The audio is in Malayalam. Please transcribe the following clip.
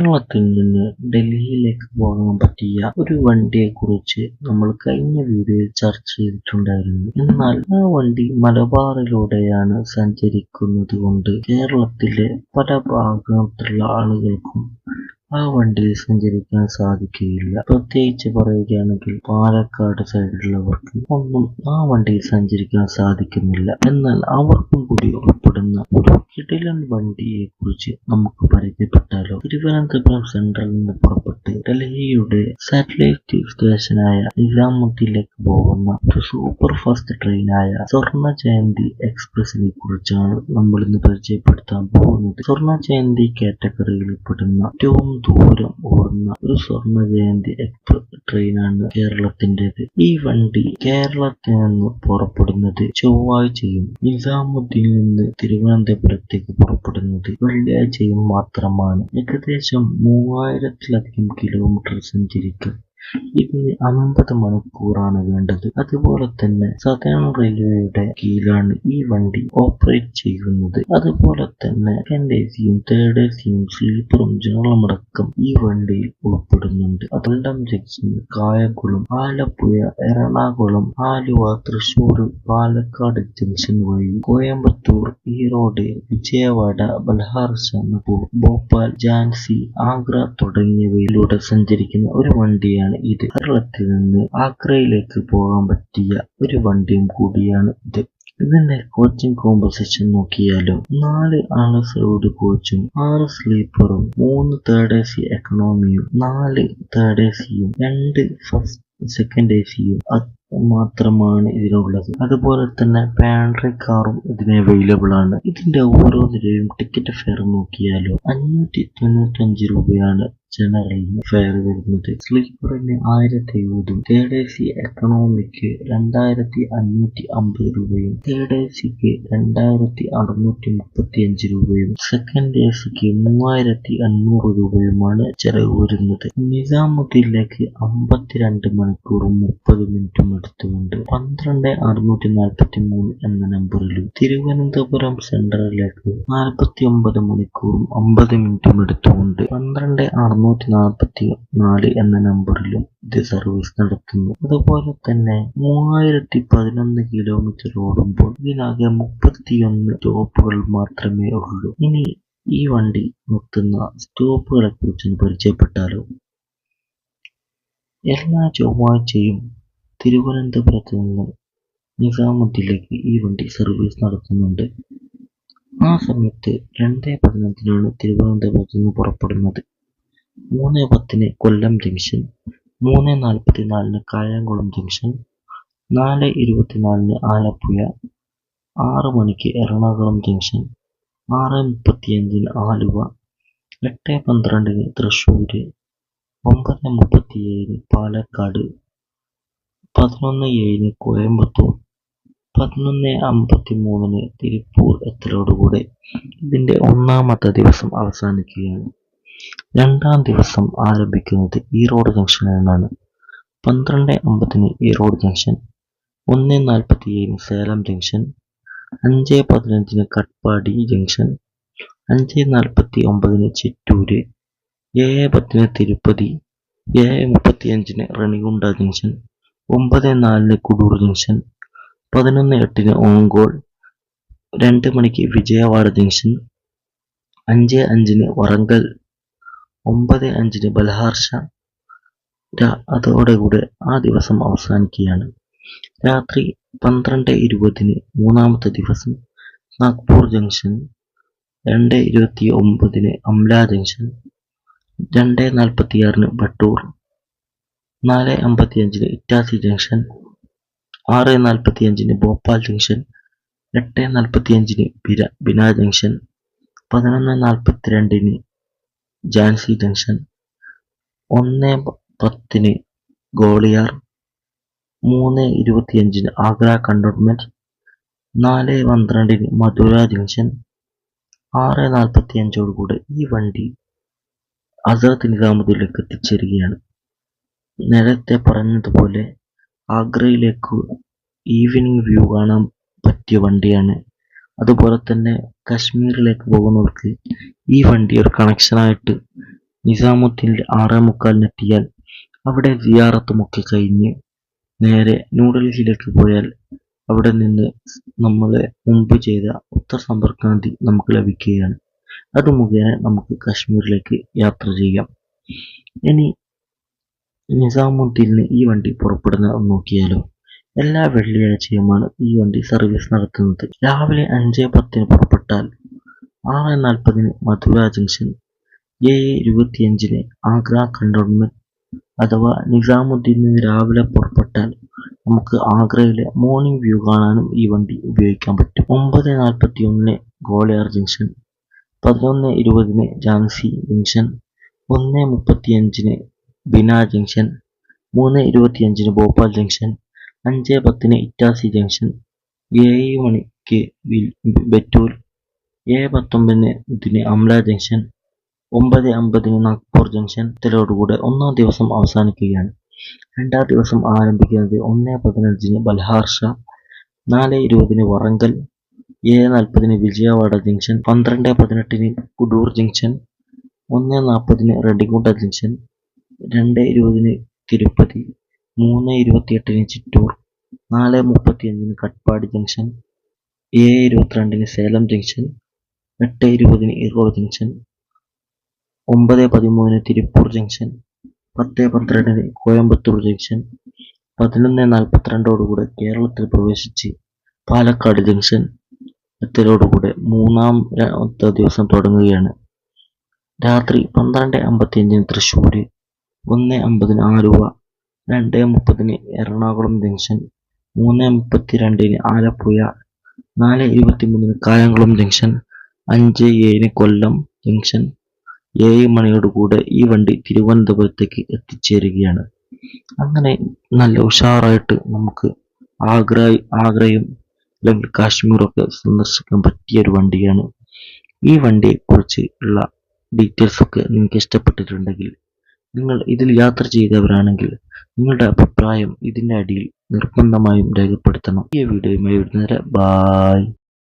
കേരളത്തിൽ നിന്ന് ഡൽഹിയിലേക്ക് പോകാൻ പറ്റിയ ഒരു വണ്ടിയെ കുറിച്ച് നമ്മൾ കഴിഞ്ഞ വീഡിയോയിൽ ചർച്ച ചെയ്തിട്ടുണ്ടായിരുന്നു. എന്നാൽ ആ വണ്ടി മലബാറിലൂടെയാണ് സഞ്ചരിക്കുന്നത് കൊണ്ട് കേരളത്തിലെ പല ഭാഗത്തുള്ള ആളുകൾക്കും ആ വണ്ടിയിൽ സഞ്ചരിക്കാൻ സാധിക്കുകയില്ല. പ്രത്യേകിച്ച് പറയുകയാണെങ്കിൽ പാലക്കാട് സൈഡിലുള്ളവർക്ക് ഒന്നും ആ വണ്ടിയിൽ സഞ്ചരിക്കാൻ സാധിക്കുന്നില്ല. എന്നാൽ അവർക്കും കൂടി ഉൾപ്പെടുന്ന ഒരു കിടിലൻ വണ്ടിയെ കുറിച്ച് നമുക്ക് പരിചയപ്പെട്ടാലോ? തിരുവനന്തപുരം സെൻട്രലിൽ നിന്ന് പുറപ്പെട്ട് ഡൽഹിയുടെ സാറ്റലൈറ്റ് സ്റ്റേഷനായ നിസാമുദ്ദീനിലേക്ക് പോകുന്ന ഒരു സൂപ്പർ ഫാസ്റ്റ് ട്രെയിനായ സ്വർണ ജയന്തി എക്സ്പ്രസിനെ കുറിച്ചാണ് നമ്മൾ ഇന്ന് പരിചയപ്പെടുത്താൻ പോകുന്നത്. സ്വർണ ജയന്തി കാറ്റഗറിയിൽ പെടുന്ന ഏറ്റവും ദൂരം ഓടുന്ന ഒരു സ്വർണ ജയന്തി എക്സ്പ്രസ് ട്രെയിനാണ് കേരളത്തിന്റെത്. ഈ വണ്ടി കേരളത്തിൽ നിന്ന് പുറപ്പെടുന്നത് ചൊവ്വാഴ്ചയും നിസാമുദ്ദീനിൽ നിന്ന് തിരുവനന്തപുരത്തേക്ക് പുറപ്പെടുന്നത് വെള്ളിയാഴ്ചയും മാത്രമാണ്. ഏകദേശം മൂവായിരത്തിലധികം കിലോമീറ്റർ സഞ്ചരിക്കും ഇതിന് അമ്പത് മണിക്കൂറാണ് വേണ്ടത്. അതുപോലെ തന്നെ സതേൺ റെയിൽവേയുടെ കീഴിലാണ് ഈ വണ്ടി ഓപ്പറേറ്റ് ചെയ്യുന്നത്. അതുപോലെ തന്നെ സെക്കൻഡ് എ തേർഡ് എ സ്ലീപ്പറും ജനറലും അടക്കം ഈ വണ്ടിയിൽ ഉൾപ്പെടുന്നുണ്ട്. കൊല്ലം ജംഗ്ഷൻ കായംകുളം ആലപ്പുഴ എറണാകുളം ആലുവ തൃശൂർ പാലക്കാട് ജംഗ്ഷൻ വഴി കോയമ്പത്തൂർ ഈറോഡ് വിജയവാഡ ബൽഹാർഷാപൂർ ഭോപ്പാൽ ജാൻസി ആഗ്ര തുടങ്ങിയവയിലൂടെ സഞ്ചരിക്കുന്ന ഒരു വണ്ടിയാണ് ഇത്. കേരളത്തിൽ നിന്ന് ആഗ്രയിലേക്ക് പോകാൻ പറ്റിയ ഒരു വണ്ടിയും കൂടിയാണ് ഇത്. ഇതിന്റെ കോച്ചിങ് കോമ്പോസിഷൻ നോക്കിയാലും നാല് ആളസോട് കോച്ചും ആറ് സ്ലീപ്പറും മൂന്ന് തേർഡ് എ സി എക്കണോമിയും നാല് തേർഡ് എ സിയും രണ്ട് ഫസ്റ്റ് സെക്കൻഡ് എ സിയും മാത്രമാണ് ഇതിനുള്ളത് അതുപോലെ തന്നെ പാൻട്രി കാറും ഇതിന് അവൈലബിൾ ആണ്. ഇതിന്റെ ഓരോ നിരയും ടിക്കറ്റ് ഫെയർ നോക്കിയാലോ അഞ്ഞൂറ്റി തൊണ്ണൂറ്റഞ്ച് രൂപയാണ് ജനറലിന് ഫെയർ വരുന്നത്. സ്ലീപ്പറിന് ആയിരത്തി എഴുപതും തേർഡ് എ സി എക്കണോമിക്ക് രണ്ടായിരത്തി അഞ്ഞൂറ്റി അമ്പത് രൂപയും തേർഡ് എ സിക്ക് രണ്ടായിരത്തി അറുന്നൂറ്റി മുപ്പത്തി അഞ്ച് രൂപയും സെക്കൻഡ് എ സിക്ക് മൂവായിരത്തി അഞ്ഞൂറ് രൂപയുമാണ് ചെലവ് വരുന്നത്. നിസാമുദ്ദീനിലേക്ക് അമ്പത്തിരണ്ട് മണിക്കൂറും മുപ്പത് മിനിറ്റും എടുത്തുകൊണ്ട് പന്ത്രണ്ട് അറുന്നൂറ്റി നാൽപ്പത്തി മൂന്ന് എന്ന നമ്പറിലും തിരുവനന്തപുരം സെൻട്രലിലേക്ക് നാൽപ്പത്തി ഒമ്പത് മണിക്കൂറും അമ്പത് മിനിറ്റും എടുത്തുകൊണ്ട് പന്ത്രണ്ട് അറുന്നൂറ്റി നാൽപ്പത്തി നാല് എന്ന നമ്പറിലും ഇത് സർവീസ് നടത്തുന്നു. അതുപോലെ തന്നെ മൂവായിരത്തി പതിനൊന്ന് കിലോമീറ്റർ ഓടുമ്പോൾ ഇതിനാകെ മുപ്പത്തിയൊന്ന് സ്റ്റോപ്പുകൾ മാത്രമേ ഉള്ളൂ. ഇനി ഈ വണ്ടി നിർത്തുന്ന സ്റ്റോപ്പുകളെ കുറിച്ച് പരിചയപ്പെട്ടാലോ? എല്ലാ ചൊവ്വാഴ്ചയും തിരുവനന്തപുരത്ത് നിന്ന് നിസാമുദ്ദീനിലേക്ക് ഈ വണ്ടി സർവീസ് നടത്തുന്നുണ്ട്. ആ സമയത്ത് രണ്ട് പതിനഞ്ചിനാണ് തിരുവനന്തപുരത്ത് നിന്ന് പുറപ്പെടുന്നത്. മൂന്ന് പത്തിന് കൊല്ലം ജംഗ്ഷൻ മൂന്ന് നാൽപ്പത്തിനാലിന് കായംകുളം ജംഗ്ഷൻ നാല് ഇരുപത്തിനാലിന് ആലപ്പുഴ ആറ് മണിക്ക് എറണാകുളം ജംഗ്ഷൻ ആറ് മുപ്പത്തിയഞ്ചിന് ആലുവ എട്ട് പന്ത്രണ്ടിന് തൃശ്ശൂർ ഒമ്പത് മുപ്പത്തിയേഴിന് പാലക്കാട് പതിനൊന്ന് ഏഴിന് കോയമ്പത്തൂർ പതിനൊന്ന് അമ്പത്തി മൂന്നിന് തിരുപ്പൂർ എത്തലോടുകൂടെ. ഇതിന്റെ ഒന്നാമത്തെ ദിവസം അവസാനിക്കുകയാണ്. രണ്ടാം ദിവസം ആരംഭിക്കുന്നത് ഈറോഡ് ജംഗ്ഷനിൽ നിന്നാണ് പന്ത്രണ്ട് അമ്പതിന് ഈറോഡ് ജംഗ്ഷൻ ഒന്ന് നാൽപ്പത്തി ഏഴിന് സേലം ജംഗ്ഷൻ അഞ്ച് പതിനഞ്ചിന് കട്ട്പാടി ജംഗ്ഷൻ അഞ്ച് നാൽപ്പത്തി ഒമ്പതിന് ചിറ്റൂര് ഏഴ് പത്തിന് തിരുപ്പതി ഏഴ് മുപ്പത്തിയഞ്ചിന് റണികുണ്ട ജംഗ്ഷൻ ഒമ്പത് നാലിന് കുടൂർ ജംഗ്ഷൻ പതിനൊന്ന് എട്ടിന് ഓങ്കോൾ രണ്ട് മണിക്ക് വിജയവാഡ ജംഗ്ഷൻ അഞ്ച് അഞ്ചിന് വറങ്കൽ ഒമ്പത് അഞ്ചിന് ബലഹർഷ അതോടുകൂടെ ആ ദിവസം അവസാനിക്കുകയാണ്. രാത്രി പന്ത്രണ്ട് ഇരുപതിന് മൂന്നാമത്തെ ദിവസം നാഗ്പൂർ ജംഗ്ഷൻ രണ്ട് ഇരുപത്തി ഒമ്പതിന് അംല ജംഗ്ഷൻ രണ്ട് നാൽപ്പത്തിയാറിന് ബട്ടൂർ നാല് അമ്പത്തിയഞ്ചിന് ഇറ്റാസി ജംഗ്ഷൻ ആറ് നാൽപ്പത്തിയഞ്ചിന് ഭോപ്പാൽ ജംഗ്ഷൻ എട്ട് നാൽപ്പത്തിയഞ്ചിന് ബിര ബിന ജംഗ്ഷൻ പതിനൊന്ന് നാൽപ്പത്തിരണ്ടിന് ഝാൻസി ജംഗ്ഷൻ ഒന്ന് പത്തിന് ഗോളിയാർ മൂന്ന് ഇരുപത്തിയഞ്ചിന് ആഗ്ര കണ്ടോൺമെന്റ് നാല് പന്ത്രണ്ടിന് മധുര ജംഗ്ഷൻ ആറ് നാൽപ്പത്തി അഞ്ചോടുകൂടെ ഈ വണ്ടി ആസാദ് നിസാമുദ്ദീനിലേക്ക് എത്തിച്ചേരുകയാണ്. നേരത്തെ പറഞ്ഞതുപോലെ ആഗ്രയിലേക്ക് ഈവനിങ് വ്യൂ കാണാൻ പറ്റിയ വണ്ടിയാണ് അതുപോലെ തന്നെ കാശ്മീരിലേക്ക് പോകുന്നവർക്ക് ഈ വണ്ടി ഒരു കണക്ഷനായിട്ട് നിസാമുദ്ദീനിൽ ആറേ മുക്കാലിനെത്തിയാൽ അവിടെ സിയാറത്തുമൊക്കെ കഴിഞ്ഞ് നേരെ ന്യൂഡൽഹിയിലേക്ക് പോയാൽ അവിടെ നിന്ന് നമ്മളെ മുമ്പ് ചെയ്ത ഉത്തർ സമ്പർക്ക് നദി നമുക്ക് ലഭിക്കുകയാണ്. അത് മുഖേന നമുക്ക് കാശ്മീരിലേക്ക് യാത്ര ചെയ്യാം. ഇനി നിസാമുദ്ദീനിന് ഈ വണ്ടി പുറപ്പെടുന്ന നോക്കിയാലോ? എല്ലാ വെള്ളിയാഴ്ചയുമാണ് ഈ വണ്ടി സർവീസ് നടത്തുന്നത്. രാവിലെ അഞ്ച് പത്തിന് പുറപ്പെട്ടാൽ ആറ് നാൽപ്പതിന് മധുര ജംഗ്ഷൻ ഏഴ് ഇരുപത്തിയഞ്ചിന് ആഗ്ര കണ്ടോൺമെന്റ് അഥവാ നിസാമുദ്ദീനിൽ നിന്ന് രാവിലെ പുറപ്പെട്ടാൽ നമുക്ക് ആഗ്രയിലെ മോർണിംഗ് വ്യൂ കാണാനും ഈ വണ്ടി ഉപയോഗിക്കാൻ പറ്റും. ഒമ്പത് നാൽപ്പത്തി ഒന്നിന് ഗോളിയാർ ജംഗ്ഷൻ പതിനൊന്ന് ഇരുപതിന് ജാൻസി ജംഗ്ഷൻ ഒന്ന് മുപ്പത്തിയഞ്ചിന് ബിന ജംഗ്ഷൻ മൂന്ന് ഇരുപത്തിയഞ്ചിന് ഭോപ്പാൽ ജംഗ്ഷൻ അഞ്ച് പത്തിന് ഇറ്റാസി ജംഗ്ഷൻ ഏഴ് മണിക്ക് ബറ്റൂർ ഏഴ് പത്തൊമ്പതിന് അംല ജംഗ്ഷൻ ഒമ്പത് അമ്പതിന് നാഗ്പൂർ ജംഗ്ഷൻ ഇത്തലോടുകൂടെ ഒന്നാം ദിവസം അവസാനിക്കുകയാണ്. രണ്ടാം ദിവസം ആരംഭിക്കുന്നത് ഒന്ന് പതിനഞ്ചിന് ബൽഹാർഷ നാല് ഇരുപതിന് വറങ്കൽ ഏഴ് നാൽപ്പതിന് വിജയവാഡ ജംഗ്ഷൻ പന്ത്രണ്ട് പതിനെട്ടിന് കുഡൂർ ജംഗ്ഷൻ ഒന്ന് നാൽപ്പതിന് റെഡിഗുണ്ട ജംഗ്ഷൻ രണ്ട് ഇരുപതിന് തിരുപ്പതി മൂന്ന് ഇരുപത്തിയെട്ടിന് ചിറ്റൂർ നാല് മുപ്പത്തിയഞ്ചിന് കട്പാടി ജംഗ്ഷൻ ഏഴ് ഇരുപത്തിരണ്ടിന് സേലം ജംഗ്ഷൻ എട്ട് ഇരുപതിന് ഈറോഡ് ജംഗ്ഷൻ ഒമ്പത് പതിമൂന്നിന് തിരുപ്പൂർ ജംഗ്ഷൻ പത്ത് പന്ത്രണ്ടിന് കോയമ്പത്തൂർ ജംഗ്ഷൻ പതിനൊന്ന് നാൽപ്പത്തിരണ്ടോടുകൂടെ കേരളത്തിൽ പ്രവേശിച്ച് പാലക്കാട് ജംഗ്ഷൻ എത്തലോടുകൂടെ മൂന്നാം ര- ദിവസം തുടങ്ങുകയാണ്. രാത്രി പന്ത്രണ്ട് അമ്പത്തിയഞ്ചിന് തൃശ്ശൂർ ഒന്ന് അമ്പതിന് ആലുവ രണ്ട് മുപ്പതിന് എറണാകുളം ജംഗ്ഷൻ മൂന്ന് മുപ്പത്തിരണ്ടിന് ആലപ്പുഴ നാല് ഇരുപത്തിമൂന്നിന് കായംകുളം ജംഗ്ഷൻ അഞ്ച് ഏഴിന് കൊല്ലം ജംഗ്ഷൻ ഏഴ് മണിയോടുകൂടെ ഈ വണ്ടി തിരുവനന്തപുരത്തേക്ക് എത്തിച്ചേരുകയാണ്. അങ്ങനെ നല്ല ഉഷാറായിട്ട് നമുക്ക് ആഗ്ര ആഗ്രയും അല്ലെങ്കിൽ കാശ്മീറൊക്കെ സന്ദർശിക്കാൻ പറ്റിയ ഒരു വണ്ടിയാണ്. ഈ വണ്ടിയെ കുറിച്ച് ഉള്ള ഡീറ്റെയിൽസ് ഒക്കെ നിങ്ങൾക്ക് ഇഷ്ടപ്പെട്ടിട്ടുണ്ടെങ്കിൽ നിങ്ങൾ ഇതിൽ യാത്ര ചെയ്തവരാണെങ്കിൽ നിങ്ങളുടെ അഭിപ്രായം ഇതിന്റെ അടിയിൽ നിർബന്ധമായും രേഖപ്പെടുത്തണം. ഈ വീഡിയോയുമായി വരുന്നവരെ ബായ്